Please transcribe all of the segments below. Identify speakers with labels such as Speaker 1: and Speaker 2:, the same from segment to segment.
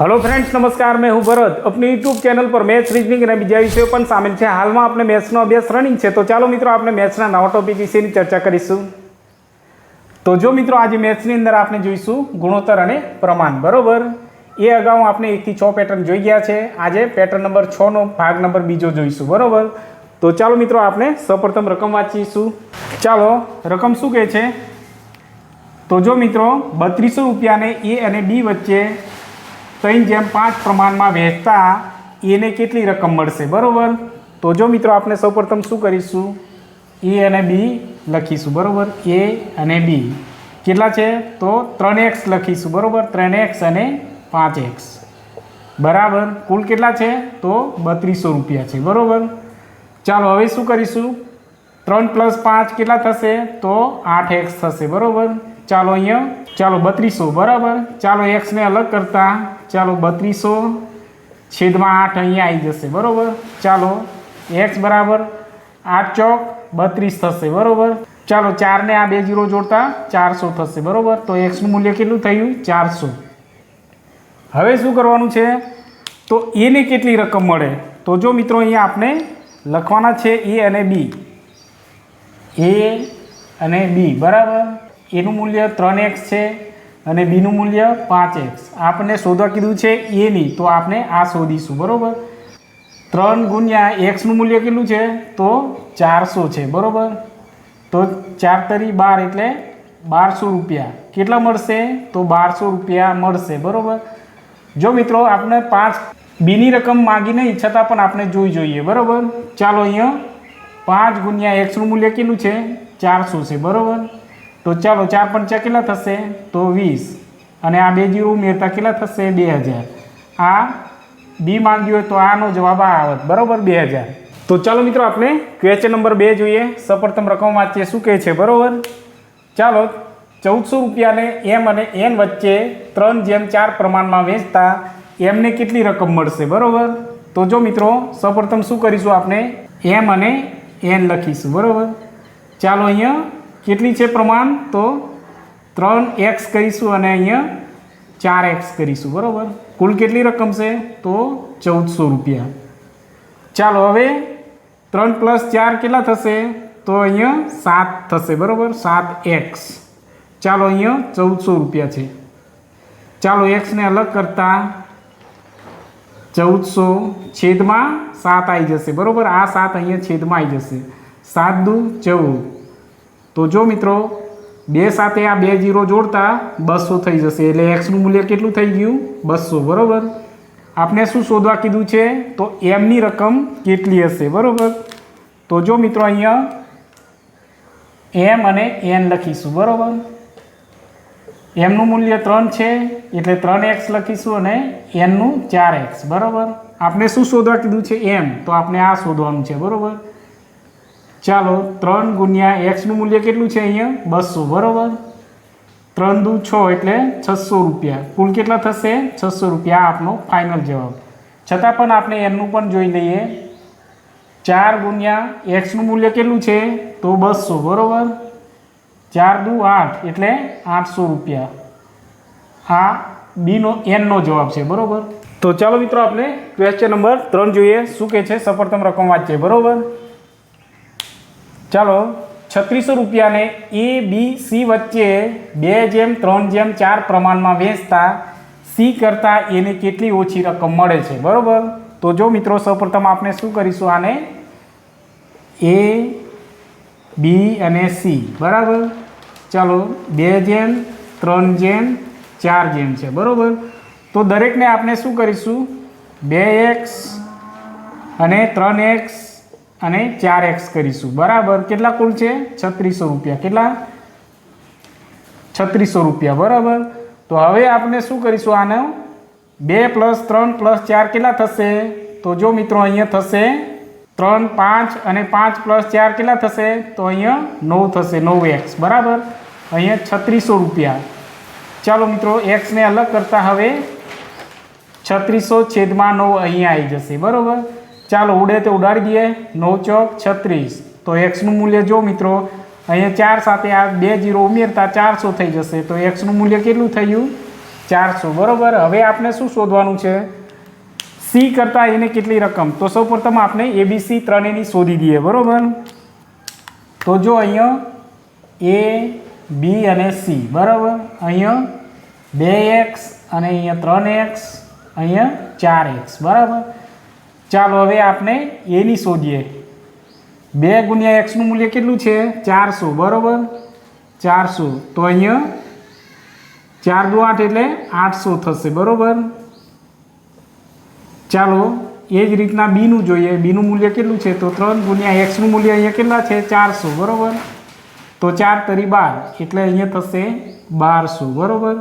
Speaker 1: Hello friends નમસ્કાર. મેં હું ભરત. આપની યુટ્યુબ ચેનલ પર મેચ રીઝનિંગ અને બીજા વિષયો પણ સામેલ છે. હાલમાં આપણે મેથ્સનો અભ્યાસ રનિંગ છે. તો ચાલો મિત્રો, આપણે મેથ્સના નવા ટોપિક વિશેની ચર્ચા કરીશું. તો જો મિત્રો, આજે મેથ્સની અંદર આપણે જોઈશું ગુણોત્તર અને પ્રમાણ. બરાબર? એ અગાઉ આપણે એકથી છ પેટર્ન જોઈ ગયા છે. આજે પેટર્ન નંબર છનો ભાગ નંબર બીજો જોઈશું. બરાબર? તો ચાલો મિત્રો, આપણે સૌપ્રથમ રકમ વાંચીશું. ચાલો, રકમ શું કહે છે? તો જો મિત્રો, બત્રીસો રૂપિયાને એ અને બી વચ્ચે ત્રણ જેમ પાંચ પ્રમાણમાં વહેંચતા એને કેટલી રકમ મળશે? બરાબર? તો જો મિત્રો આપણે સૌપ્રથમ શું કરીશું? એ અને બી લખીશું, બરાબર? એ અને બી. કેટલા છે? તો ત્રણ એક્સ લખીશું, બરાબર? ત્રણ એક્સ અને પાંચ એક્સ. બરાબર? કુલ કેટલા છે? તો બત્રીસો રૂપિયા છે, બરાબર? ચાલો, હવે શું કરીશું? ત્રણ પ્લસ પાંચ કેટલા થશે? તો આઠ એક્સ થશે, બરોબર? ચાલો અહીંયા, ચાલો બત્રીસો, બરાબર? ચાલો એક્સને અલગ કરતા, ચાલો બત્રીસો, છેદમાં આઠ અહીંયા આવી જશે, બરાબર? ચાલો એક્સ બરાબર આઠ ચોક બત્રીસ થશે, બરાબર? ચાલો ચારને આ બે જીરો જોડતા ચારસો થશે, બરાબર? તો એક્સનું મૂલ્ય કેટલું થયું? ચારસો. હવે શું કરવાનું છે? તો એને કેટલી રકમ મળે? તો જો મિત્રો અહીંયા આપણે લખવાના છે એ અને બી એ અને બી બરાબર? એનું મૂલ્ય ત્રણ એક્સ છે અને બીનું મૂલ્ય પાંચ એક્સ. આપણને શોધવા કીધું છે એની તો આપણે આ શોધીશું, બરાબર? ત્રણ ગુણ્યા એક્સનું મૂલ્ય કેટલું છે? તો ચારસો છે, બરાબર? તો ચાર તરી બાર એટલે બારસો રૂપિયા. કેટલા મળશે? તો બારસો રૂપિયા મળશે, બરાબર? જો મિત્રો આપણે પાંચ બીની રકમ માગી નહીં, છતાં પણ આપણે જોઈ જોઈએ, બરાબર? ચાલો અહીંયા પાંચ ગુણ્યા એક્સનું મૂલ્ય કેટલું છે? ચારસો છે, બરાબર? તો ચાલો ચાર પંચા કેટલા થશે? તો વીસ. અને આ બે જીરો ઉમેરતા કેટલા થશે? બે હજાર. આ બી માંગ્યું હોય તો આનો જવાબ આ આવત બરાબર? બે હજાર. તો ચાલો મિત્રો, આપણે ક્વેશ્ચન નંબર બે જોઈએ. સૌપ્રથમ રકમ વાંચીએ. શું કહે છે? બરાબર? ચાલો, ચૌદસો રૂપિયાને એમ અને એન વચ્ચે ત્રણ જેમ ચાર પ્રમાણમાં વેચતા એમને કેટલી રકમ મળશે? બરાબર? તો જો મિત્રો, સૌપ્રથમ શું કરીશું આપણે? એમ અને એન લખીશું. બરાબર? ચાલો અહીંયા કેટલી છે પ્રમાણ? તો ત્રણ એક્સ કરીશું અને અહીંયા ચાર એક્સ કરીશું, બરાબર? કુલ કેટલી રકમ છે? તો ચૌદસો રૂપિયા. ચાલો હવે ત્રણ પ્લસ ચાર કેટલા થશે? તો અહીંયા સાત થશે, બરાબર? સાત એક્સ. ચાલો અહીંયા ચૌદસો રૂપિયા છે. ચાલો એક્સને અલગ કરતા ચૌદસો છેદમાં સાત આવી જશે, બરાબર? આ સાત અહીંયા છેદમાં આવી જશે. સાત દુ ચૌદ. તો જો મિત્રો, બે સાથે આ બે જીરો જોડતા બસો થઈ જશે. એટલે એક્સનું મૂલ્ય કેટલું થઈ ગયું? બસો, બરાબર? આપણે શું શોધવા કીધું છે? તો એમની રકમ કેટલી હશે? બરાબર? તો જો મિત્રો અહીંયા એમ અને એન લખીશું, બરાબર? એમનું મૂલ્ય ત્રણ છે, એટલે ત્રણ એક્સ લખીશું અને એનનું ચાર એક્સ બરાબર? આપણે શું શોધવા કીધું છે? એમ તો આપણે આ શોધવાનું છે, બરાબર? ચાલો ત્રણ ગુણ્યા એક્સનું મૂલ્ય કેટલું છે અહીંયા? બસો, બરાબર? ત્રણ દુ છ એટલે છસો રૂપિયા. કુલ કેટલા થશે? છસો રૂપિયા. આપનો ફાઇનલ જવાબ. છતાં પણ આપણે એમનું પણ જોઈ લઈએ. ચાર ગુણ્યા એક્સનું મૂલ્ય કેટલું છે? તો બસો, બરાબર? ચાર દુ આઠ એટલે આઠસો રૂપિયા. આ બીનો, એનનો જવાબ છે, બરાબર? તો ચાલો મિત્રો, આપણે ક્વેશ્ચન નંબર ત્રણ જોઈએ. શું કહે છે? સફળતમ રકમ વાંચીએ. બરાબર? ચાલો, છત્રીસો રૂપિયાને એ, બી, સી વચ્ચે બે જેમ, ત્રણ જેમ, ચાર પ્રમાણમાં વેચતા સી કરતાં એને કેટલી ઓછી રકમ મળે છે? બરાબર? તો જો મિત્રો, સૌપ્રથમ આપણે શું કરીશું આને? એ, બી અને સી. બરાબર? ચાલો, બે જેમ, ત્રણ જેમ, ચાર જેમ છે. બરાબર? તો દરેકને આપણે શું કરીશું? બે એક્સ અને ત્રણ એક્સ અને ચાર એક્સ કરીશું. બરાબર? કેટલા કુલ છે? છત્રીસો રૂપિયા. કેટલા? છત્રીસો રૂપિયા. બરાબર? તો હવે આપણે શું કરીશું આને? બે પ્લસ ત્રણ પ્લસ ચાર કેટલા થશે? તો જો મિત્રો અહીંયા થશે ત્રણ, પાંચ અને પાંચ પ્લસ ચાર કેટલા થશે? તો અહીંયા નવ થશે. નવ એક્સ બરાબર? અહીંયા છત્રીસો રૂપિયા. ચાલો મિત્રો એક્સને અલગ કરતાં હવે છત્રીસો છેદમાં નવ અહીંયા આવી જશે. બરાબર? ચાલો ઉડે તે ઉડાડી દઈએ. નવ ચોક છત્રીસ. તો એક્સનું મૂલ્ય જો મિત્રો, અહીંયા ચાર સાથે આ બે જીરો ઉમેરતા ચારસો થઈ જશે. તો એક્સનું મૂલ્ય કેટલું થયું? ચારસો. બરાબર? હવે આપણે શું શોધવાનું છે? સી કરતાં એને કેટલી રકમ? તો સૌ પ્રથમ આપણે એબીસી ત્રણેયની શોધી દઈએ. બરોબર? તો જો અહીંયા એ બી અને સી બરાબર? અહીંયા બે એક્સ અને અહીંયા ત્રણ એક્સ અહીંયા ચાર એક્સ બરાબર? ચાલો હવે આપણે એની શોધીએ. બે ગુણ્યા એક્સનું મૂલ્ય કેટલું છે? ચારસો. બરાબર? ચારસો. તો અહીંયા ચાર દુ આઠ એટલે આઠસો થશે. બરાબર? ચાલો, એ જ રીતના બીનું જોઈએ. બીનું મૂલ્ય કેટલું છે? તો ત્રણ ગુણ્યા એક્સનું મૂલ્ય અહીંયા કેટલા છે? ચારસો. બરાબર? તો ચાર તરી બાર. એટલે અહીંયા થશે બારસો. બરાબર?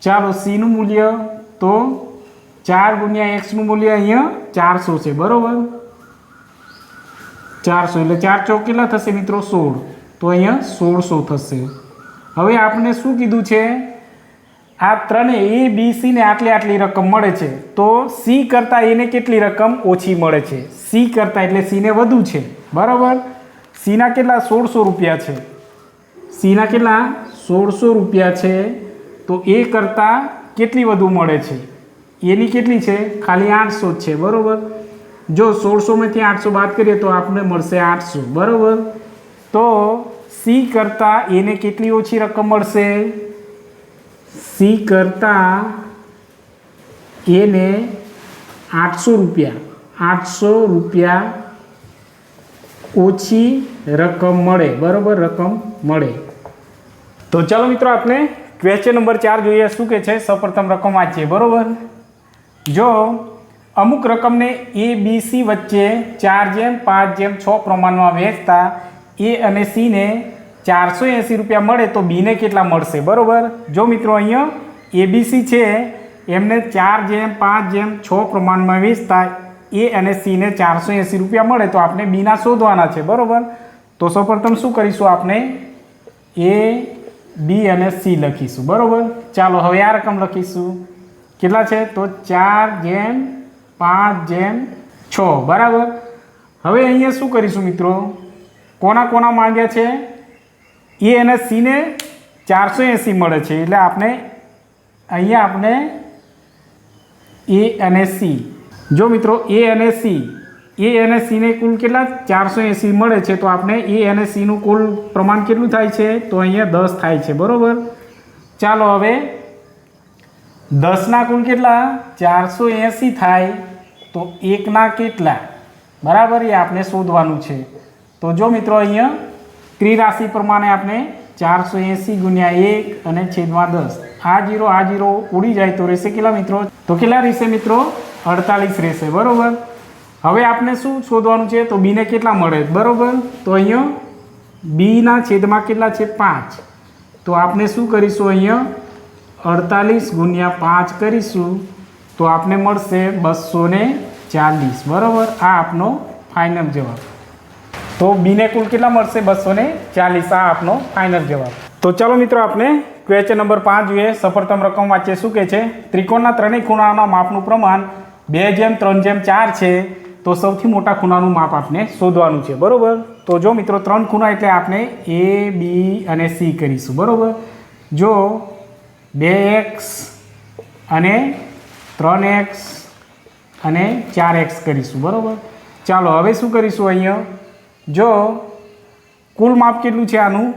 Speaker 1: ચાલો સીનું મૂલ્ય તો ચાર ગુણ્યા એક્સનું મૂલ્ય અહીંયા ચારસો છે, બરાબર? ચારસો, એટલે ચાર ચોક કેટલા થશે મિત્રો? સોળ. તો અહીંયા સોળસો થશે. હવે આપણે શું કીધું છે? આ ત્રણે એ, બી સીને આટલી આટલી રકમ મળે છે. તો સી કરતાં એને કેટલી રકમ ઓછી મળે છે? સી કરતાં એટલે સીને વધુ છે. બરાબર? સીના કેટલા? સોળસો રૂપિયા છે. સીના કેટલા? સોળસો રૂપિયા છે. તો એ કરતાં કેટલી વધુ મળે છે? એની કેટલી છે? ખાલી આઠસો જ છે, બરાબર? જો સોળસોમાંથી આઠસો બાદ કરીએ તો આપણને મળશે આઠસો, બરાબર? તો સી કરતાં એને કેટલી ઓછી રકમ મળશે? સી કરતાં એને આઠસો રૂપિયા આઠસો રૂપિયા ઓછી રકમ મળે, બરાબર? રકમ મળે. તો ચાલો મિત્રો, આપણે ક્વેશ્ચન નંબર ચાર જોઈએ, શું કે છે? સૌપ્રથમ રકમ વાંચીએ બરાબર? જો અમુક રકમને એ બી સી વચ્ચે ચાર જેમ, પાંચ જેમ, છ પ્રમાણમાં વહેંચતા એ અને સીને ચારસો એંસી રૂપિયા મળે તો બીને કેટલા મળશે? બરાબર? જો મિત્રો અહીંયા એબીસી છે, એમને ચાર જેમ, પાંચ જેમ, છ પ્રમાણમાં વેચતા એ અને સીને ચારસો એંસી રૂપિયા મળે તો આપણે બીના શોધવાના છે. બરાબર? તો સૌપ્રથમ શું કરીશું આપણે? એ બી અને સી લખીશું. બરાબર? ચાલો હવે આ રકમ લખીશું. કેટલા છે? તો ચાર જેમ પાંચ જેમ છ. બરાબર? હવે અહીંયા શું કરીશું મિત્રો? કોના કોના માંગ્યા છે? એ અને સીને ચારસો એંસી મળે છે. એટલે આપણે અહીંયા આપણે એ અને સી. જો મિત્રો, એ અને સી. એ અને સીને કુલ કેટલા? ચારસો એંસી મળે છે. તો આપણે એ અને સીનું કુલ પ્રમાણ કેટલું થાય છે? તો અહીંયા દસ થાય છે. બરાબર? ચાલો હવે દસના કુલ કેટલા? ચારસો એંસી થાય. તો એકના કેટલા? બરાબર એ આપણે શોધવાનું છે. તો જો મિત્રો અહીંયા ત્રિરાશિ પ્રમાણે આપણે ચારસો એંસી ગુણ્યા એક અને છેદમાં દસ. આ જીરો આ જીરો ઉડી જાય તો રહેશે કેટલા મિત્રો? તો કેટલા રહેશે મિત્રો? અડતાલીસ રહેશે, બરાબર? હવે આપણે શું શોધવાનું છે? તો બીને કેટલા મળે? બરાબર? તો અહીંયા બીના છેદમાં કેટલા છે? પાંચ. તો આપણે શું કરીશું અહીંયા? અડતાલીસ ગુણ્યા પાંચ કરીશું, તો આપને મળશે બસો ચાલીસ. બરાબર? આ આપનો ફાઇનલ જવાબ. તો બીને કુલ કેટલા મળશે? બસો ચાલીસ. આ આપનો ફાઇનલ જવાબ. તો ચાલો મિત્રો આપણે ક્વેશ્ચન નંબર પાંચ જોઈએ. સફળતમ રકમ વાંચે શું કે છે? ત્રિકોણના ત્રણેય ખૂણાના માપનું પ્રમાણ બે જેમ, ત્રણ જેમ, ચાર છે. તો સૌથી મોટા ખૂણાનું માપ આપણે શોધવાનું છે. બરાબર? તો જો મિત્રો, ત્રણ ખૂણા એટલે આપણે એ બી અને સી કરીશું. બરાબર? જો બે એક્સ અને ત્રણ એક્સ અને ચાર એક્સ કરીશું, બરાબર? ચાલો, હવે શું કરીશું અહીંયા? જો, કુલ માપ કેટલું છે આનું?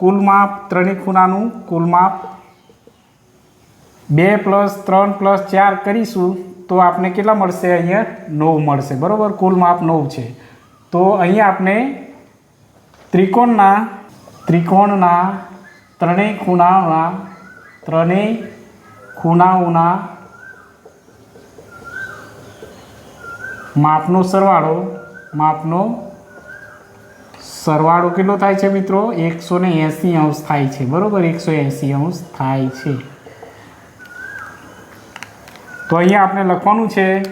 Speaker 1: કુલ માપ ત્રણેય ખૂણાનું કુલ માપ બે પ્લસ ત્રણ પ્લસ ચાર કરીશું તો આપણે કેટલા મળશે અહીંયા? નવ મળશે, બરાબર? કુલ માપ નવ છે. તો અહીંયા આપણે ત્રિકોણના ત્રિકોણના ત્રણેય ખૂણાઓના ત્રણેય ખૂણાઓના માપનો સરવાળો માપનો સરવાળો કેટલો થાય છે મિત્રો? એકસો ને એંસી અંશ થાય છે. બરાબર? એકસો એંસી અંશ થાય છે. તો અહીંયા આપણે લખવાનું છે,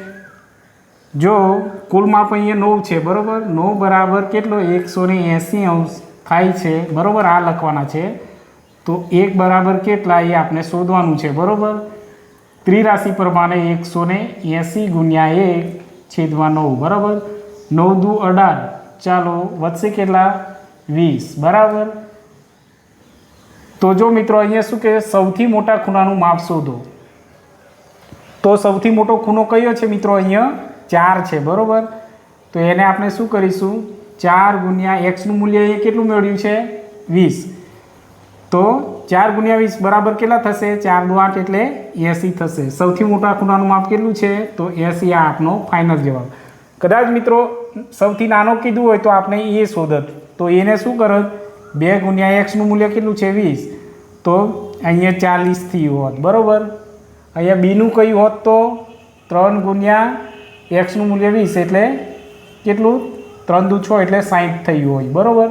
Speaker 1: જો કુલ માપ અહીંયા નવ છે, બરાબર? નવ બરાબર કેટલો? એકસો ને એંસી અંશ થાય છે. બરાબર? આ લખવાના છે. તો એક બરાબર કેટલા એ આપણે શોધવાનું છે, બરાબર? ત્રિરાશિ પ્રમાણે એકસો ને એંસી ગુણ્યા એક છેદમાં નવ, બરાબર? નવ દુ અઢાર, ચાલો વધશે કેટલા? વીસ, બરાબર? તો જો મિત્રો અહીંયા શું કે સૌથી મોટા ખૂણાનું માપ શોધો. તો સૌથી મોટો ખૂણો કયો છે મિત્રો અહીંયા? ચાર છે, બરાબર? તો એને આપણે શું કરીશું? ચાર ગુણ્યા એક્સનું મૂલ્ય એ કેટલું મેળવ્યું છે? વીસ. તો ચાર ગુણ્યા વીસ બરાબર કેટલા થશે? ચાર દુ આઠ એટલે એસી થશે. સૌથી મોટા ખૂણાનું માપ કેટલું છે? તો એસી આ આપનો ફાઇનલ જવાબ. કદાચ મિત્રો, સૌથી નાનો કીધું હોય તો આપણે એ શોધત. તો એને શું કરત? બે ગુણ્યા એક્સનું મૂલ્ય કેટલું છે? વીસ. તો અહીંયા ચાલીસથી હોત. બરાબર? અહીંયા બીનું કયું હોત તો ત્રણ ગુણ્યા એક્સનું મૂલ્ય વીસ એટલે કેટલું? ત્રણ દુ છ એટલે સાહીઠ થયું હોય. બરાબર?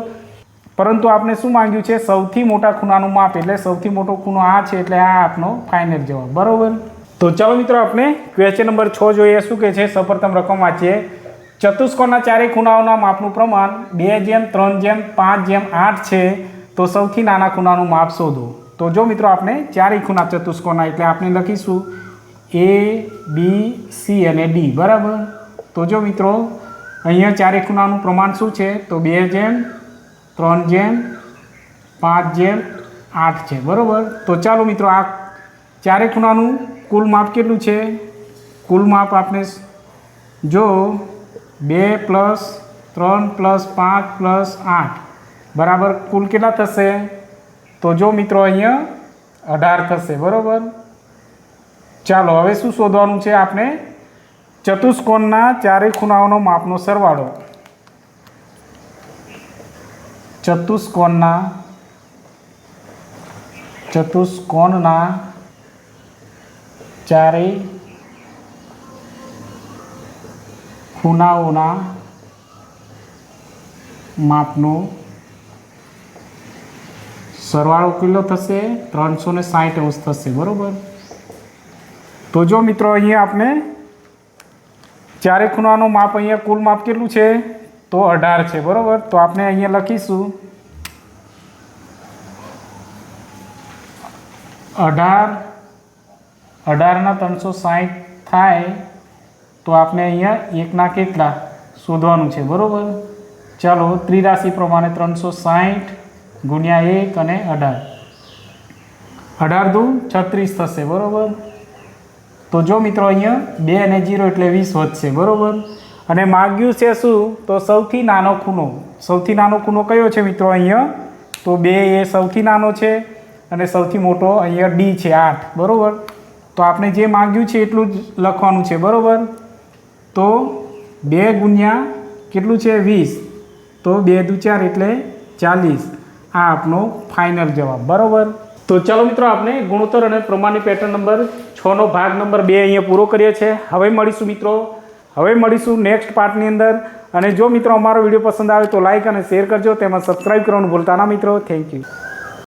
Speaker 1: પરંતુ આપણે શું માંગ્યું છે? સૌથી મોટા ખૂણાનું માપ એટલે સૌથી મોટો ખૂણો આ છે એટલે આ આપનો ફાઇનલ જવાબ. બરાબર? તો ચાલો મિત્રો, આપણે ક્વેશ્ચન નંબર છ જોઈએ. શું કહે છે? સફરતમ રકમ વાંચીએ. ચતુષ્કોણના ચારેય ખૂણાઓના માપનું પ્રમાણ બે જેમ, ત્રણ જેમ, પાંચ જેમ, આઠ છે. તો સૌથી નાના ખૂણાનું માપ શોધો. તો જો મિત્રો, આપણે ચારેય ખૂણા ચતુષ્કોણના એટલે આપણે લખીશું એ બી સી અને ડી બરાબર? તો જો મિત્રો, અહીંયા ચારેય ખૂણાનું પ્રમાણ શું છે? તો બે જેમ ત્રણ જેમ, પાંચ જેમ, આઠ છે બરાબર? તો ચાલો મિત્રો, આ ચારે ખૂણાનું કુલ માપ કેટલું છે? કુલ માપ આપણે જો બે પ્લસ ત્રણ પ્લસ પાંચ પ્લસ આઠ, બરાબર કુલ કેટલા થશે? તો જો મિત્રો અહીંયા અઢાર થશે, બરાબર? ચાલો, હવે શું શોધવાનું છે? આપણે ચતુષ્કોણના ચારેય ખૂણાઓનો માપનો સરવાળો. ચતુષ્કોણના ચતુષ્કોણના ચારેય ખૂણાઓના માપનો સરવાળો કેટલો થશે? ત્રણસો ને સાઠ અંશ થશે, બરાબર? તો જો મિત્રો, અહીંયા આપણે ચારે ખૂણાનું માપ અહીંયા કુલ માપ કેટલું છે? તો અઢાર છે, બરાબર? તો આપણે અહીંયા લખીશું. અઢાર, અઢારના ત્રણસો સાઠ થાય તો આપણે અહીંયા એકના કેટલા? શોધવાનું છે, બરાબર? ચાલો, ત્રિરાશિ પ્રમાણે ત્રણસો સાઠ ગુણ્યા એક અને અઢાર. અઢાર દુ છત્રીસ થશે, બરાબર? તો જો મિત્રો, અહીંયા બે અને જીરો એટલે વીસ વધશે, બરાબર? અને માગ્યું છે શું? તો સૌથી નાનો ખૂણો. સૌથી નાનો ખૂણો કયો છે મિત્રો અહીંયા? તો બે એ સૌથી નાનો છે અને સૌથી મોટો અહીંયા ડી છે, આઠ. બરાબર? તો આપણે જે માગ્યું છે એટલું જ લખવાનું છે, બરાબર? તો બે ગુણ્યા કેટલું છે? વીસ. તો બે દુ ચાર એટલે ચાલીસ. આ આપનો ફાઇનલ જવાબ, બરાબર? તો ચાલો મિત્રો, આપણે ગુણોત્તર અને પ્રમાણની પેટર્ન નંબર છનો ભાગ નંબર બે અહીંયા પૂરો કરીએ છીએ. હવે મળીશું મિત્રો. હવે મળીશું નેક્સ્ટ પાર્ટની અંદર. અને જો મિત્રો અમારો વીડિયો પસંદ આવે તો લાઇક અને શેર કરજો. તેમજ સબસ્ક્રાઈબ કરવાનું ભૂલતા ના મિત્રો. Thank you